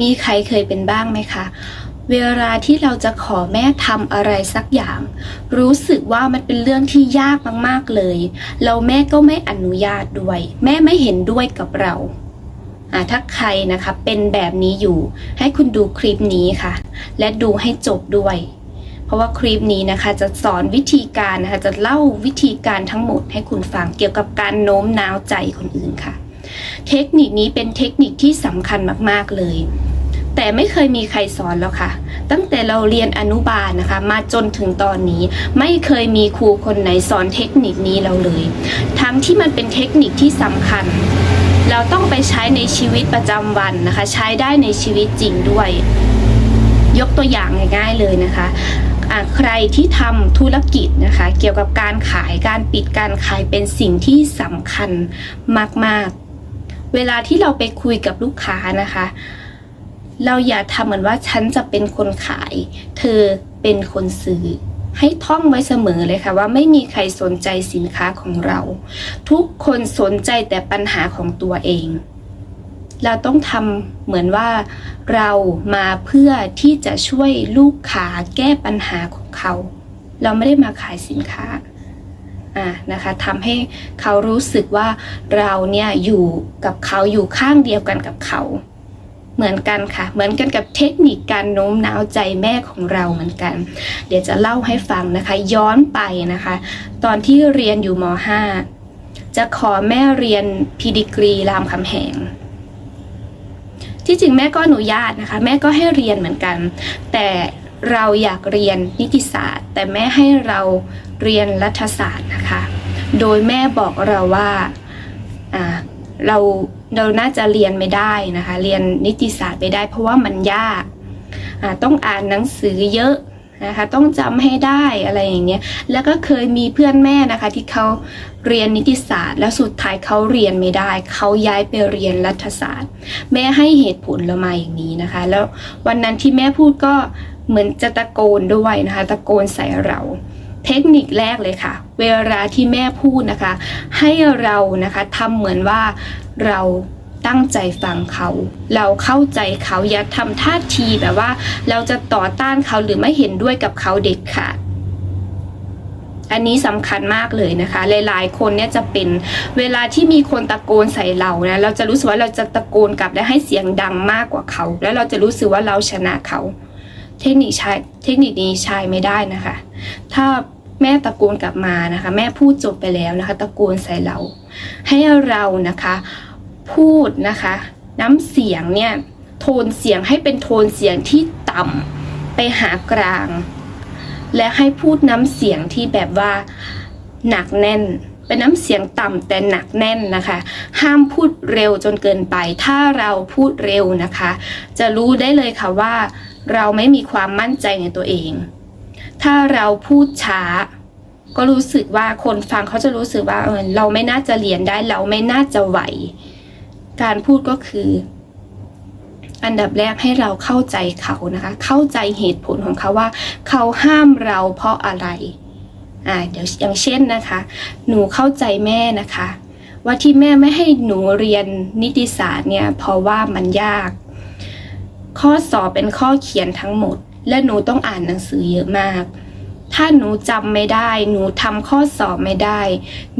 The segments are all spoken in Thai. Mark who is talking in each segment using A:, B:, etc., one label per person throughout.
A: มีใครเคยเป็นบ้างไหมคะเวลาที่เราจะขอแม่ทำอะไรสักอย่าง รู้สึกว่ามันเป็นเรื่องที่ยากมากๆเลย เราแม่ก็ไม่อนุญาตด้วย แม่ไม่เห็นด้วยกับเราอ่าถ้าใครนะคะเป็นแบบนี้อยู่ ให้คุณดูคลิปนี้ค่ะ และดูให้จบด้วย เพราะว่าคลิปนี้นะคะ จะสอนวิธีการนะคะ จะเล่าวิธีการทั้งหมดให้คุณฟังเกี่ยวกับการโน้มน้าวใจคนอื่นค่ะ เทคนิคนี้เป็นเทคนิคที่สำคัญมากๆเลย แต่ไม่เคยมีใครสอนแล้วค่ะ ตั้งแต่เราเรียนอนุบาลนะคะ มาจนถึงตอนนี้ ไม่เคยมีครูคนไหนสอนเทคนิคนี้เราเลย ทั้งที่มันเป็นเทคนิคที่สำคัญ เราต้องไปใช้ในชีวิตประจำวันนะคะ ใช้ได้ในชีวิตจริงด้วย ยกตัวอย่างง่ายๆเลยนะคะอะใครที่ทำธุรกิจนะคะ เกี่ยวกับการขายการปิดการขายเป็นสิ่งที่สำคัญมาก ๆ เวลาที่เราไปคุยกับลูกค้านะคะ เราอย่าทำเหมือนว่าฉันจะเป็นคนขาย เธอเป็นคนซื้อ ให้ท่องไว้เสมอเลยค่ะ ว่าไม่มีใครสนใจสินค้าของเรา ทุกคนสนใจแต่ปัญหาของตัวเอง เราต้องทำเหมือนว่าเรามาเพื่อที่จะช่วยลูกค้าแก้ปัญหาของเขา เราไม่ได้มาขายสินค้า อ่านะคะทำให้เขารู้สึกว่าเราเนี่ยอยู่กับเขาอยู่ข้างเดียวกันกับเขาเหมือนกันค่ะ เหมือนกันกับเทคนิคการโน้มน้าวใจแม่ของเราเหมือนกัน เดี๋ยวจะเล่าให้ฟังนะคะ ย้อนไปนะคะ ตอนที่เรียนอยู่ม .5 จะขอแม่เรียนพีดีกรีรามคำแหง ที่จริงแม่ก็อนุญาตนะคะ แม่ก็ให้เรียนเหมือนกัน แต่ เราอยากเรียนนิติศาสตร์ แต่แม่ให้เราเรียนรัฐศาสตร์นะคะ โดยแม่บอกเราว่าเราเราน่าจะเรียนไม่ได้นะคะ เรียนนิติศาสตร์ไม่ได้ เพราะว่ามันยากต้องอ่านหนังสือเยอะนะคะ ต้องจำให้ได้อะไรอย่างเงี้ย แล้วก็เคยมีเพื่อนแม่นะคะ ที่เขาเรียนนิติศาสตร์ แล้วสุดท้ายเขาเรียนไม่ได้ เขาย้ายไปเรียนรัฐศาสตร์ แม่ให้เหตุผลเรามาอย่างนี้นะคะ แล้ววันนั้นที่แม่พูดก็ เหมือนจะตะโกนด้วยนะคะ ตะโกนใส่เรา เทคนิคแรกเลยค่ะ เวลาที่แม่พูดนะคะ ให้เรานะคะทำเหมือนว่าเราตั้งใจฟังเขา เราเข้าใจเขาอย่าทำท่าทีแบบว่า เราจะต่อต้านเขาหรือไม่เห็นด้วยกับเขาเด็ดขาดอันนี้สำคัญมากเลยนะคะ หลายๆ คนเนี่ยจะเป็นเวลาที่มีคนตะโกนใส่เรานะเราจะรู้สึกว่าเราจะตะโกนกลับและให้เสียงดังมากกว่าเขา แล้วเราจะรู้สึกว่าเราชนะเขา เทคนิคใช้เทคนิคนี้ใช้ไม่ได้นะคะ ถ้าแม่ตะโกนกลับมานะคะ แม่พูดจบไปแล้วนะคะ ตะโกนใส่เรา ให้เรานะคะ พูดนะคะ น้ำเสียงเนี่ยโทนเสียงให้เป็นโทนเสียงที่ต่ำไปหากลาง และให้พูดน้ำเสียงที่แบบว่าหนักแน่นเป็นน้ำเสียงต่ำแต่หนักแน่นนะคะ ห้ามพูดเร็วจนเกินไป ถ้าเราพูดเร็วนะคะ จะรู้ได้เลยค่ะว่า เราไม่มีความมั่นใจในตัวเอง ถ้าเราพูดช้า ก็รู้สึกว่าคนฟังเขาจะรู้สึกว่าเออเราไม่น่าจะเรียนได้ เราไม่น่าจะไหว การพูดก็คือ อันดับแรกให้เราเข้าใจเขานะคะ เข้าใจเหตุผลของเขาว่า เขาห้ามเราเพราะอะไรอ่าเดี๋ยวอย่างเช่นนะคะ หนูเข้าใจแม่นะคะ ว่าที่แม่ไม่ให้หนูเรียนนิติศาสตร์เนี่ยเพราะว่ามันยาก ข้อสอบเป็นข้อเขียนทั้งหมด และหนูต้องอ่านหนังสือเยอะมาก ถ้าหนูจำไม่ได้ หนูทำข้อสอบไม่ได้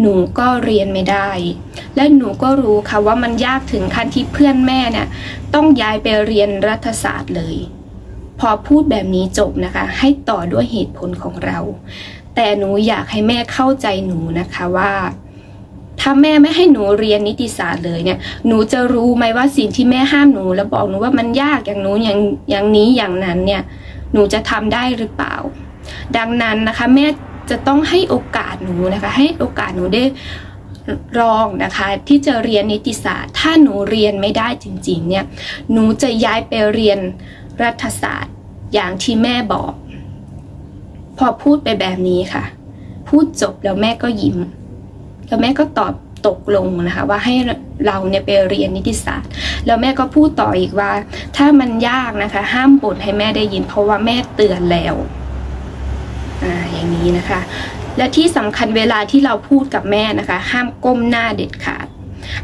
A: หนูก็เรียนไม่ได้ และหนูก็รู้ค่ะว่ามันยากถึงขั้นที่เพื่อนแม่เนี่ยต้องย้ายไปเรียนรัฐศาสตร์เลย พอพูดแบบนี้จบนะคะ ให้ต่อด้วยเหตุผลของเรา แต่หนูอยากให้แม่เข้าใจหนูนะคะว่า ถ้าแม่ไม่ให้หนูเรียนนิติศาสตร์เลยเนี่ย หนูจะรู้ไหมว่าสิ่งที่แม่ห้ามหนู แล้วบอกหนูว่ามันยากอย่างหนูอย่างอย่างนี้อย่างนั้นเนี่ย หนูจะทำได้หรือเปล่า ดังนั้นนะคะแม่จะต้องให้โอกาสหนูนะคะ ให้โอกาสหนูได้ลองนะคะที่จะเรียนนิติศาสตร์ ถ้าหนูเรียนไม่ได้จริงๆเนี่ยหนูจะย้ายไปเรียนรัฐศาสตร์อย่างที่แม่บอก พอพูดไปแบบนี้ค่ะ พูดจบแล้วแม่ก็ยิ้ม แล้วแม่ก็ตอบ ตกลงนะคะว่าให้เราเนี่ยไปเรียนนิติศาสตร์ แล้วแม่ก็พูดต่ออีกว่า ถ้ามันยากนะคะ ห้ามบ่นให้แม่ได้ยิน เพราะว่าแม่เตือนแล้วอ่าอย่างนี้นะคะ และที่สำคัญเวลาที่เราพูดกับแม่นะคะ ห้ามก้มหน้าเด็ดขาด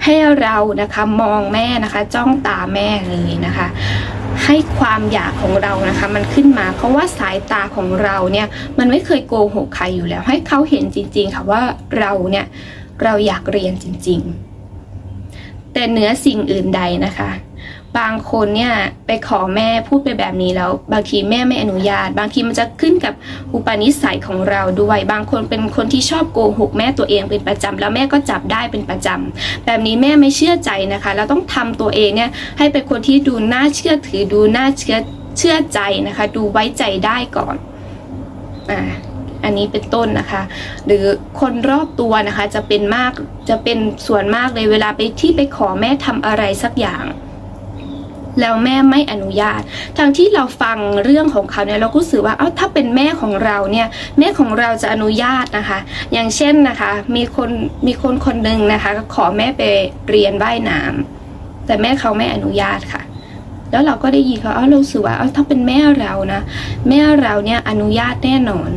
A: ให้เรานะคะมองแม่นะคะ จ้องตาแม่เลยนะคะให้ความอยากของเรานะคะมันขึ้นมา เพราะว่าสายตาของเราเนี่ยมันไม่เคยโกหกใครอยู่แล้ว ให้เขาเห็นจริงๆค่ะว่าเราเนี่ย เราอยากเรียนจริง ๆ แต่เหนือสิ่งอื่นใดนะคะ บางคนเนี่ยไปขอแม่พูดไปแบบนี้แล้ว บางทีแม่ไม่อนุญาต บางทีมันจะขึ้นกับอุปนิสัยของเราด้วย บางคนเป็นคนที่ชอบโกหกแม่ตัวเองเป็นประจำแล้วแม่ก็จับได้เป็นประจำแบบนี้แม่ไม่เชื่อใจนะคะ เราต้องทำตัวเองเนี่ยให้เป็นคนที่ดูน่าเชื่อถือดูน่าเชื่อเชื่อใจนะคะ ดูไว้ใจได้ก่อนอ่า อันนี้เป็นต้นนะคะ หรือคนรอบตัวนะคะจะเป็นมากจะเป็นส่วนมากเลยเวลาไปที่ไปขอแม่ทำอะไรสักอย่าง แล้วแม่ไม่อนุญาต ทั้งที่เราฟังเรื่องของเขาเนี่ยเราก็รู้สึกว่าเอ้าถ้าเป็นแม่ของเราเนี่ยแม่ของเราจะอนุญาตนะคะ อย่างเช่นนะคะ มีคนมีคนคนหนึ่งนะคะ ก็ขอแม่ไปเรียนว่ายน้ำแต่แม่เขาไม่อนุญาตค่ะแล้วเราก็ได้ยินเขาเอ้าเรารู้สึกว่าเอ้าถ้าเป็นแม่เรานะ แม่เราเนี่ยอนุญาตแน่นอน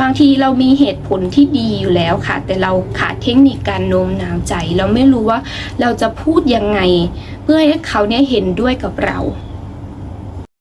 A: บางทีเรามีเหตุผลที่ดีอยู่แล้วค่ะ แต่เราขาดเทคนิคการโน้มน้าวใจ เราไม่รู้ว่าเราจะพูดยังไง เพื่อให้เขาเนี่ยเห็นด้วยกับเรา